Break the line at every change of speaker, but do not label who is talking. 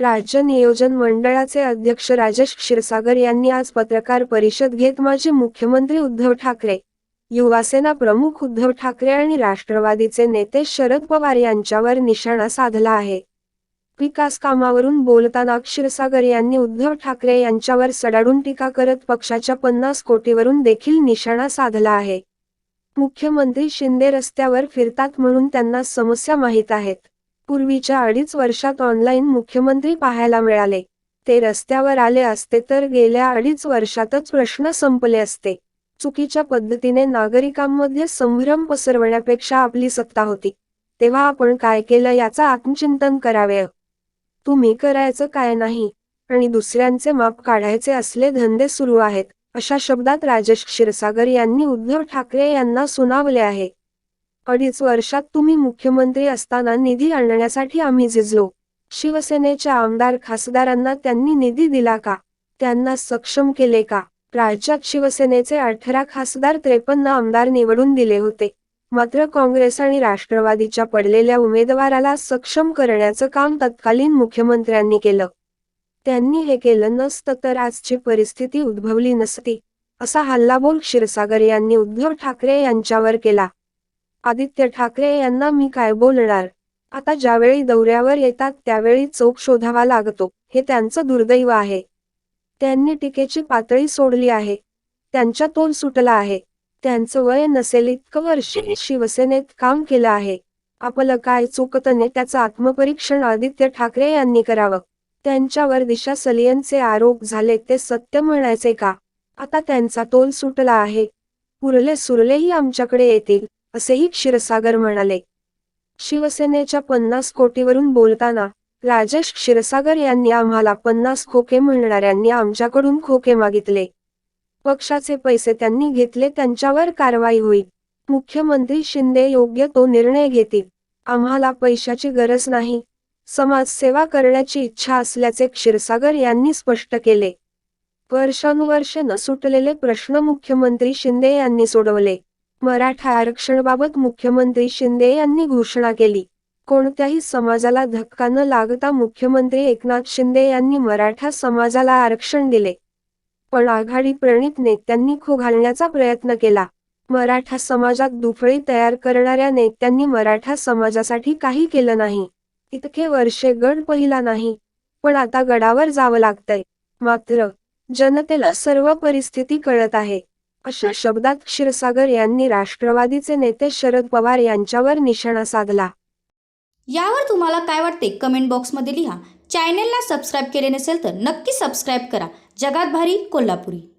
राज्य नियोजन मंडळाचे अध्यक्ष राजेश क्षीरसागर यांनी आज पत्रकार परिषद घेत माजी मुख्यमंत्री उद्धव ठाकरे युवासेना प्रमुख उद्धव ठाकरे आणि राष्ट्रवादीचे नेते शरद पवार यांच्यावर निशाणा साधला आहे. विकास कामावरून बोलताना क्षीरसागर यांनी उद्धव ठाकरे यांच्यावर सडाडून टीका करत पक्षाच्या पन्नास कोटीवरून देखील निशाणा साधला आहे. मुख्यमंत्री शिंदे रस्त्यावर फिरतात म्हणून त्यांना समस्या माहीत आहेत. पूर्वीच्या अडीच वर्षात ऑनलाईन मुख्यमंत्री पाहायला मिळाले. ते रस्त्यावर आले असते तर गेल्या अडीच वर्षातच प्रश्न संपले असते. चुकीच्या पद्धतीने नागरिकांमध्ये संभ्रम पसरवण्यापेक्षा आपली सत्ता होती. तेव्हा आपण काय केलं याचा आत्मचिंतन करावे. तुम्ही करायचं काय नाही? आणि दुसऱ्यांचे माप काढायचे असले धंदे सुरू आहेत अशा शब्दात राजेश क्षीरसागर यांनी उद्धव ठाकरे यांना सुनावले आहे. अडीच वर्षात तुम्ही मुख्यमंत्री असताना निधी आणण्यासाठी आम्ही झिजलो. शिवसेनेच्या आमदार खासदारांना त्यांनी निधी दिला का? त्यांना सक्षम केले का? राज्यात शिवसेनेचे अठरा खासदार त्रेपन्न आमदार निवडून दिले होते. मात्र काँग्रेस आणि राष्ट्रवादीच्या पडलेल्या उमेदवाराला सक्षम करण्याचं काम तत्कालीन मुख्यमंत्र्यांनी केलं. त्यांनी हे केलं नसतं तर आजची परिस्थिती उद्भवली नसती असा हल्लाबोल क्षीरसागर यांनी उद्धव ठाकरे यांच्यावर केला. आदित्य ठाकरे यांना मी काय बोलणार? आता ज्यावेळी दौऱ्यावर येतात त्यावेळी चोख शोधावा लागतो हे त्यांचं दुर्दैव आहे. त्यांनी टीकेची पातळी सोडली आहे. त्यांच्या तोल सुटला आहे. त्यांचं वय नसेल इतकं वर्ष. शिवसेनेत काम केलं आहे. आपलं काय चुकतने त्याचं आत्मपरीक्षण आदित्य ठाकरे यांनी करावं? त्यांच्यावर दिशा सलियनचे आरोप झाले ते सत्य म्हणायचे का? आता त्यांचा तोल सुटला आहे. उरले सुरलेही आमच्याकडे येतील. असेही क्षीरसागर म्हणाले. शिवसेनेच्या पन्नास कोटीवरून बोलताना राजेश क्षीरसागर यांनी आम्हाला पन्नास खोके म्हणणाऱ्यांनी आमच्याकडून खोके मागितले. पक्षाचे पैसे त्यांनी घेतले त्यांच्यावर कारवाई होईल. मुख्यमंत्री शिंदे योग्य तो निर्णय घेतील. आम्हाला पैशाची गरज नाही. समाजसेवा करण्याची इच्छा असल्याचे क्षीरसागर यांनी स्पष्ट केले. वर्षानुवर्षे न सुटलेले प्रश्न मुख्यमंत्री शिंदे यांनी सोडवले. मराठा आरक्षणाबाबत मुख्यमंत्री शिंदे यांनी घोषणा केली. कोणत्याही समाजाला धक्का न लागता मुख्यमंत्री एकनाथ शिंदे यांनी मराठा समाजाला आरक्षण दिले. पण आघाडी प्रणित नेत्यांनी खो घालण्याचा प्रयत्न केला. मराठा समाजात दुफळी तयार करणाऱ्या नेत्यांनी मराठा समाजासाठी काही केलं नाही. इतके वर्षे गड पहिला नाही. पण आता गडावर जावं लागतंय. मात्र जनतेला सर्व परिस्थिती कळत आहे. अशा शब्दात क्षीरसागर यांनी राष्ट्रवादीचे नेते शरद पवार यांच्यावर निशाणा साधला.
यावर तुम्हाला काय वाटते? कमेंट बॉक्समध्ये लिहा. चॅनेलला सबस्क्राईब केले नसेल तर नक्की सबस्क्राईब करा. जगात भारी कोल्हापुरी.